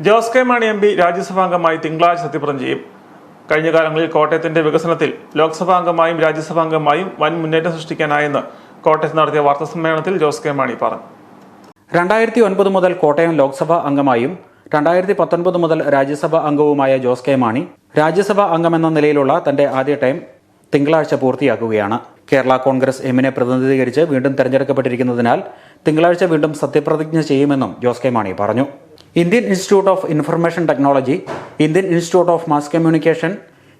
Jose K Mani M P രാജ്യസഭാംഗമായി തിങ്കളാഴ്ച സത്യപ്രതിജ്ഞ ചെയ്യും. കഴിഞ്ഞ കാലങ്ങളിൽ കോട്ടയത്തിന്റെ വികസനത്തിൽ ലോക്സഭാംഗമായും രാജ്യസഭാംഗമായും വൻ മുന്നേറ്റം സൃഷ്ടിക്കാനായെന്ന് കോട്ടയത്ത് നടത്തിയ വാർത്താസമ്മേളനത്തിൽ ജോസ് കെ മാണി പറഞ്ഞു. രണ്ടായിരത്തി ഒൻപത് മുതൽ കോട്ടയം ലോക്സഭാ അംഗമായും രണ്ടായിരത്തി പത്തൊൻപത് മുതൽ രാജ്യസഭാ അംഗവുമായ ജോസ് കെ മാണി രാജ്യസഭാ അംഗമെന്ന നിലയിലുള്ള തന്റെ ആദ്യ ടൈം തിങ്കളാഴ്ച പൂർത്തിയാക്കുകയാണ്. കേരള കോൺഗ്രസ് എമ്മിനെ പ്രതിനിധീകരിച്ച് വീണ്ടും തെരഞ്ഞെടുക്കപ്പെട്ടിരിക്കുന്നതിനാൽ തിങ്കളാഴ്ച വീണ്ടും സത്യപ്രതിജ്ഞ ചെയ്യുമെന്നും ജോസ് കെ മാണി പറഞ്ഞു. Indian institute of information technology Indian institute of mass communication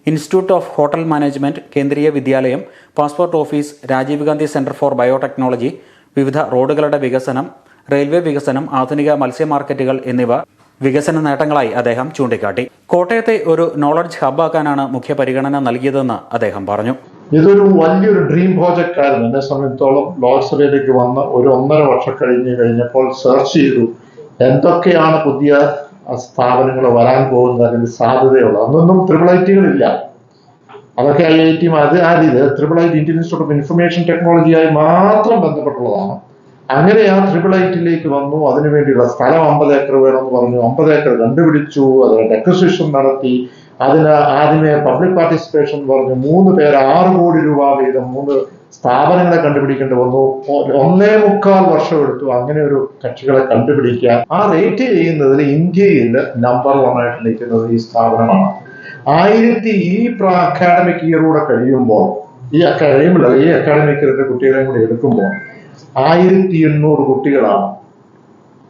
institute of hotel management Kendriya Vidyalaya passport office Rajiv Gandhi centre for biotechnology വിവിധ റോഡുകളുടെ വികസനം റെയിൽവേ വികസനം ആധുനിക മത്സ്യ മാർക്കറ്റുകൾ എന്നിവ വികസന നേട്ടങ്ങളായി അദ്ദേഹം ചൂണ്ടിക്കാട്ടി. കോട്ടയത്തെ ഒരു നോളജ് ഹബ്ബാക്കാനാണ് മുഖ്യ പരിഗണന നൽകിയതെന്ന് അദ്ദേഹം പറഞ്ഞു. ഇതൊരു വലിയൊരു ഡ്രീം പ്രോജക്റ്റ് ആയിരുന്നു. എന്നെ സംബന്ധിച്ചോളം ലോക്സഭയിലേക്ക് വന്ന് ഒരു ഒന്നര വർഷം കഴിഞ്ഞ് കഴിഞ്ഞപ്പോൾ സെർച്ച് ചെയ്തു. എന്തൊക്കെയാണ് പുതിയ സ്ഥാപനങ്ങൾ വരാൻ പോകുന്നത്? അതിന്റെ സാധ്യതയുള്ളത് അന്നൊന്നും ട്രിപ്പിൾ ഐ ടികളില്ല അതൊക്കെ ഐ ഐ ടി അത് ആ രീതി triple I T Indian institute of information ടെക്നോളജിയായി മാത്രം ബന്ധപ്പെട്ടുള്ളതാണ്. അങ്ങനെ ആ ട്രിപ്പിൾ ഐറ്റിലേക്ക് വന്നു. അതിനുവേണ്ടിയുള്ള സ്ഥലം അമ്പത് ഏക്കർ വേണമെന്ന് പറഞ്ഞു. അമ്പത് ഏക്കർ കണ്ടുപിടിച്ചു. അതിന് ഡെക്കസിഷൻ നടത്തി. അതിന് ആദ്യമേ പബ്ലിക് പാർട്ടിസിപ്പേഷൻ പറഞ്ഞു മൂന്ന് പേര് ആറ് കോടി രൂപ വീതം മൂന്ന് സ്ഥാപനങ്ങളെ കണ്ടുപിടിക്കേണ്ടി വന്നു. ഒന്നേ മുക്കാൽ വർഷം എടുത്തു അങ്ങനെ ഒരു കക്ഷികളെ കണ്ടുപിടിക്കാൻ. ആ റേറ്റ് ചെയ്യുന്നതിൽ ഇന്ത്യയിൽ നമ്പർ വൺ ആയിട്ട് നിൽക്കുന്നത് ഈ സ്ഥാപനമാണ്. ആയിരത്തി ഈ അക്കാഡമിക് ഇയറൂടെ കഴിയുമ്പോൾ ഈ കഴിയുമ്പോൾ ഈ അക്കാഡമിക് ഇയറിന്റെ കുട്ടികളെയും കൂടി എടുക്കുമ്പോൾ ആയിരത്തി എണ്ണൂറ് കുട്ടികളാണ്.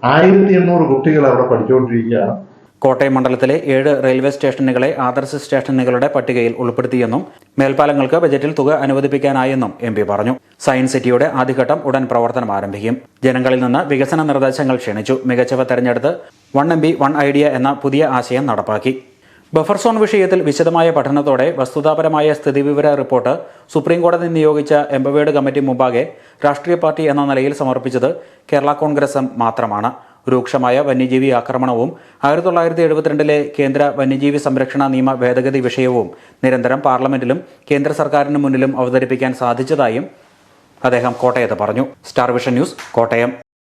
ആയിരത്തി എണ്ണൂറ് കുട്ടികൾ അവിടെ പഠിച്ചുകൊണ്ടിരിക്കുകയാണ്. കോട്ടയം മണ്ഡലത്തിലെ ഏഴ് റെയിൽവേ സ്റ്റേഷനുകളെ ആദർശ സ്റ്റേഷനുകളുടെ പട്ടികയിൽ ഉൾപ്പെടുത്തിയെന്നും മേൽപ്പാലങ്ങൾക്ക് ബജറ്റിൽ തുക അനുവദിപ്പിക്കാനായെന്നും എം പി പറഞ്ഞു. സയൻസ് സിറ്റിയുടെ ആദ്യഘട്ടം ഉടൻ പ്രവർത്തനം ആരംഭിക്കും. ജനങ്ങളിൽ നിന്ന് വികസന നിർദ്ദേശങ്ങൾ ക്ഷണിച്ചു. മികച്ചവ തെരഞ്ഞെടുത്ത് one M B one idea എന്ന പുതിയ ആശയം നടപ്പാക്കി. ബഫർ സോൺ വിഷയത്തിൽ വിശദമായ പഠനത്തോടെ വസ്തുതാപരമായ സ്ഥിതിവിവര റിപ്പോർട്ട് സുപ്രീംകോടതി നിയോഗിച്ച എംപവേർഡ് കമ്മിറ്റി മുമ്പാകെ രാഷ്ട്രീയ പാർട്ടി എന്ന നിലയിൽ സമർപ്പിച്ചത് കേരള കോൺഗ്രസ് മാത്രമാണ്. രൂക്ഷമായ വന്യജീവി ആക്രമണവും ആയിരത്തി തൊള്ളായിരത്തി എഴുപത്തിരണ്ടിലെ കേന്ദ്ര വന്യജീവി സംരക്ഷണ നിയമ ഭേദഗതി വിഷയവും നിരന്തരം പാർലമെന്റിലും കേന്ദ്ര സർക്കാരിന് മുന്നിലും അവതരിപ്പിക്കാൻ സാധിച്ചതായും അദ്ദേഹം കോട്ടയത്ത് പറഞ്ഞു. Star vision news Kottayam.